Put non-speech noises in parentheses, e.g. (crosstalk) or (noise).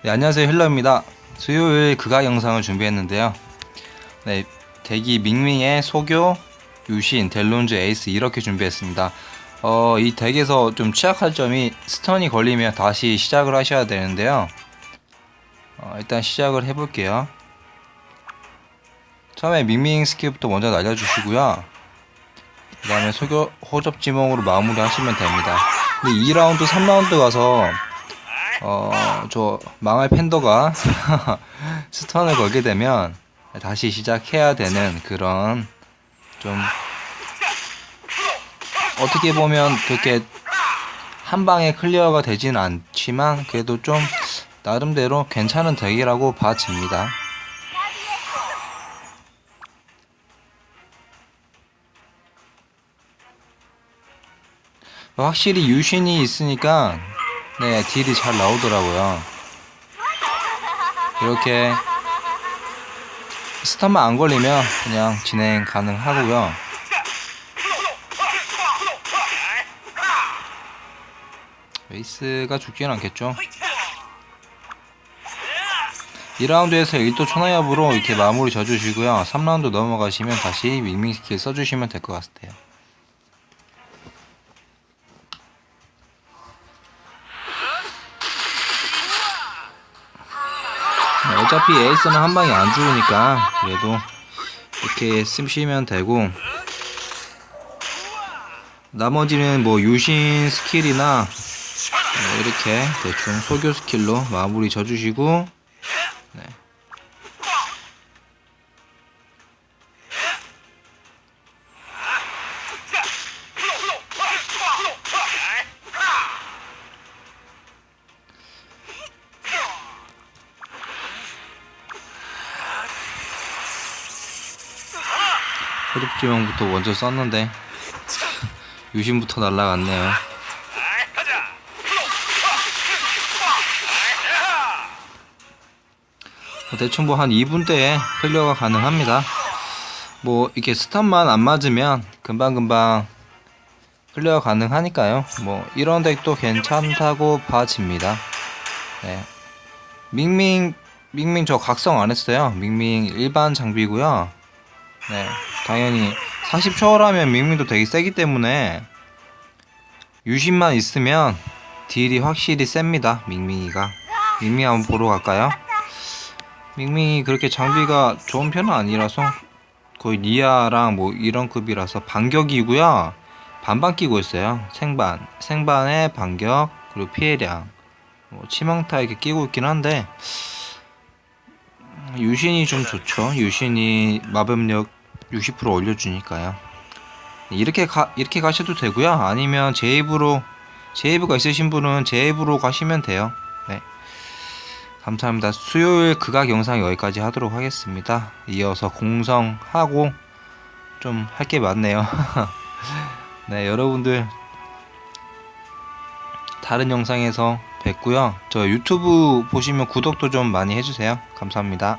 네, 안녕하세요 힐러입니다. 수요일 극악 영상을 준비했는데요. 네, 대기 밍밍의 소교, 유신, 델론즈, 에이스 이렇게 준비했습니다. 어, 이 덱에서 좀 취약할 점이 스턴이 걸리면 다시 시작을 하셔야 되는데요. 어, 일단 시작을 해볼게요. 처음에 밍밍 스킬부터 먼저 날려주시고요. 그 다음에 소교 호접 지목으로 마무리 하시면 됩니다. 근데 2라운드, 3라운드 가서 어, 저 망할 팬더가 (laughs) 스턴을 걸게 되면 다시 시작해야 되는 그런 좀 어떻게 보면 그렇게 한 방에 클리어가 되진 않지만 그래도 좀 나름대로 괜찮은 덱이라고 봐집니다. 확실히 유신이 있으니까 네 딜이 잘 나오더라고요. 이렇게 스턴만 안 걸리면 그냥 진행 가능하고요. 웨이스가 죽지는 않겠죠. 2라운드에서 1도 천하엽으로 이렇게 마무리 져주시고요. 3라운드 넘어가시면 다시 밍밍 스킬 써주시면 될 것 같아요. 어차피 에이스는 한 방에 안 죽으니까 그래도 이렇게 쓰시면 되고. 나머지는 뭐 유신 스킬이나 뭐 이렇게 대충 소교 스킬로 마무리 져주시고 소득지명부터 먼저 썼는데 유신부터 날라갔네요. 뭐 대충 뭐 한 2분 대에 클리어가 가능합니다. 뭐 이렇게 스탑만 안 맞으면 금방금방 클리어 가능하니까요. 뭐 이런 덱도 괜찮다고 봐집니다. 네. 밍밍 밍밍 저 각성 안 했어요. 밍밍 일반 장비고요. 네. 당연히 40초라면 밍밍도 되게 세기 때문에 유신만 있으면 딜이 확실히 셉니다. 밍밍이가. 밍밍 한번 보러 갈까요? 밍밍이 그렇게 장비가 좋은 편은 아니라서 거의 니아랑 뭐 이런 급이라서 반격이고요. 반반 끼고 있어요. 생반. 생반에 반격 그리고 피해량. 뭐 치명타 이렇게 끼고 있긴 한데 유신이 좀 좋죠. 유신이 마법력 60% 올려주니까요. 이렇게 가 이렇게 가셔도 되고요. 아니면 제입으로 제이브가 있으신 분은 제이브로 가시면 돼요. 네. 감사합니다. 수요일 극악 영상 여기까지 하도록 하겠습니다. 이어서 공성하고 좀 할 게 많네요. (laughs) 네, 여러분들 다른 영상에서 뵙고요. 저 유튜브 보시면 구독도 좀 많이 해주세요. 감사합니다.